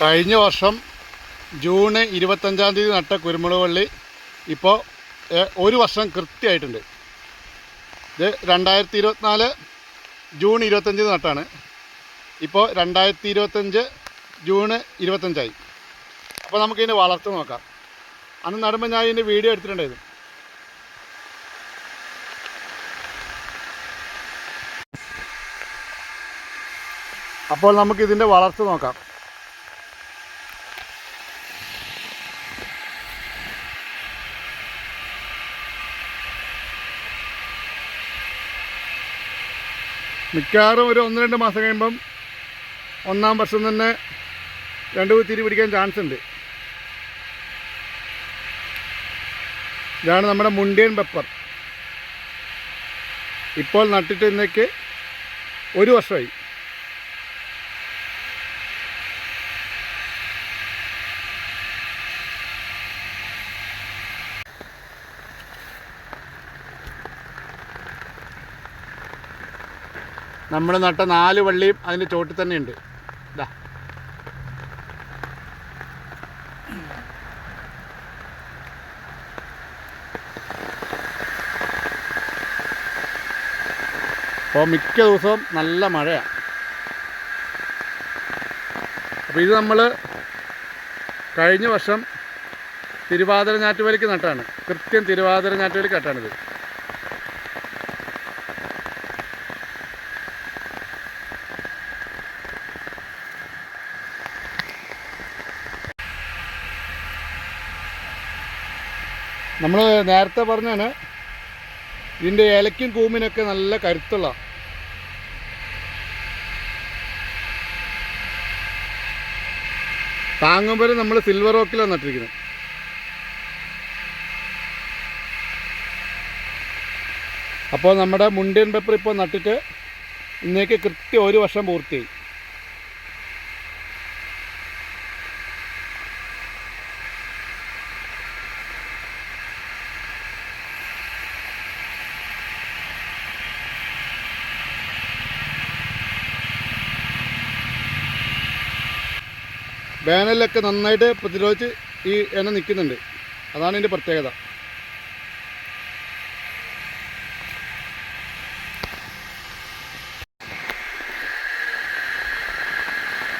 കഴിഞ്ഞ വർഷം ജൂൺ ഇരുപത്തഞ്ചാം തീയതി നട്ട കുരുമുളക് വള്ളി ഇപ്പോൾ ഒരു വർഷം കൃത്യമായിട്ടുണ്ട്. ഇത് രണ്ടായിരത്തി ഇരുപത്തിനാല് ജൂൺ ഇരുപത്തഞ്ചിന് നട്ടാണ്. ഇപ്പോൾ രണ്ടായിരത്തി ഇരുപത്തഞ്ച് ജൂൺ ഇരുപത്തഞ്ചായി. അപ്പോൾ നമുക്കിതിന്റെ വളർച്ച നോക്കാം. അന്ന് നടുമ്പോൾ ഞാൻ ഇതിന്റെ വീഡിയോ എടുത്തിട്ടുണ്ടായിരുന്നു. അപ്പോൾ നമുക്കിതിന്റെ വളർച്ച നോക്കാം. മിക്കവാറും ഒരു ഒന്ന് രണ്ട് മാസം കഴിയുമ്പം ഒന്നാം വർഷം തന്നെ രണ്ട് കുത്തിരി പിടിക്കാൻ ചാൻസ് ഉണ്ട്. ഇതാണ് നമ്മുടെ മുണ്ടിയൻ പെപ്പർ ഇപ്പോൾ നട്ടിട്ട് ഇന്നേക്ക് ഒരു വർഷമായി. നമ്മൾ നട്ട നാല് വള്ളിയും അതിന്റെ ചോട്ടിൽ തന്നെ ഉണ്ട്. അപ്പോൾ മിക്ക ദിവസവും നല്ല മഴയാണ് അപ്പോൾ ഇത് നമ്മൾ കഴിഞ്ഞ വർഷം തിരുവാതിര ഞാറ്റുവേലിക്ക് നട്ടാണ് കൃത്യം തിരുവാതിര ഞാറ്റുവേലിക്ക് നട്ടാണിത് നമ്മൾ നേരത്തെ പറഞ്ഞാണ് ഇതിന്റെ ഇലയ്ക്കും കൂമ്പിനൊക്കെ നല്ല കരുത്തുള്ള താങ്ങുമ്പോൾ നമ്മൾ സിൽവർ ഓക്കിലാണ് നട്ടിരിക്കുന്നത്. അപ്പോൾ നമ്മുടെ മുണ്ടിയൻ പേപ്പർ ഇപ്പോൾ നട്ടിട്ട് ഇന്നേക്ക് കൃത്യം ഒരു വർഷം പൂർത്തിയായി. വേനലിലൊക്കെ നന്നായിട്ട് പ്രതിരോധിച്ച് ഈ എണ്ണ നിൽക്കുന്നുണ്ട്. അതാണ് ഇതിന്റെ പ്രത്യേകത.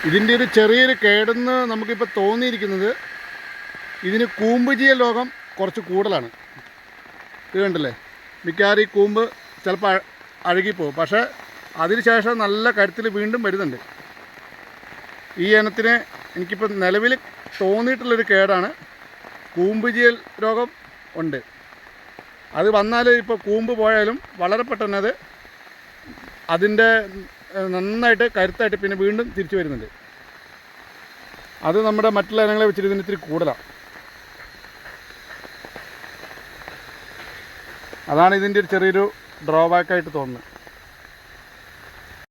ഇതിന്റെ ഒരു ചെറിയൊരു കേടെന്ന് നമുക്കിപ്പോൾ തോന്നിയിരിക്കുന്നത് ഇതിന് കൂമ്പ് ലോകം കുറച്ച് കൂടുതലാണ്. ഇത് കണ്ടല്ലേ? മിക്കവാറും ഈ കൂമ്പ് ചിലപ്പോൾ അഴുകിപ്പോകും. പക്ഷേ അതിനുശേഷം നല്ല കരുത്തിൽ വീണ്ടും വരുന്നുണ്ട്. ഈ ഇനത്തിന് എനിക്കിപ്പോൾ നിലവിൽ തോന്നിയിട്ടുള്ളൊരു കേടാണ് കൂമ്പ് ചെയ്യൽ രോഗം ഉണ്ട്. അത് വന്നാൽ ഇപ്പോൾ കൂമ്പ് പോയാലും വളരെ പെട്ടെന്ന് അത് അതിന്റെ നന്നായിട്ട് കരുത്തായിട്ട് പിന്നെ വീണ്ടും തിരിച്ചു വരുന്നുണ്ട്. അത് നമ്മുടെ മറ്റുള്ള ഇനങ്ങളെ വെച്ചിട്ട് ഇതിന് ഇത്തിരി കൂടുതലാണ് അതാണ് ഇതിന്റെ ഒരു ചെറിയൊരു ഡ്രോബാക്കായിട്ട് തോന്നുന്നത്.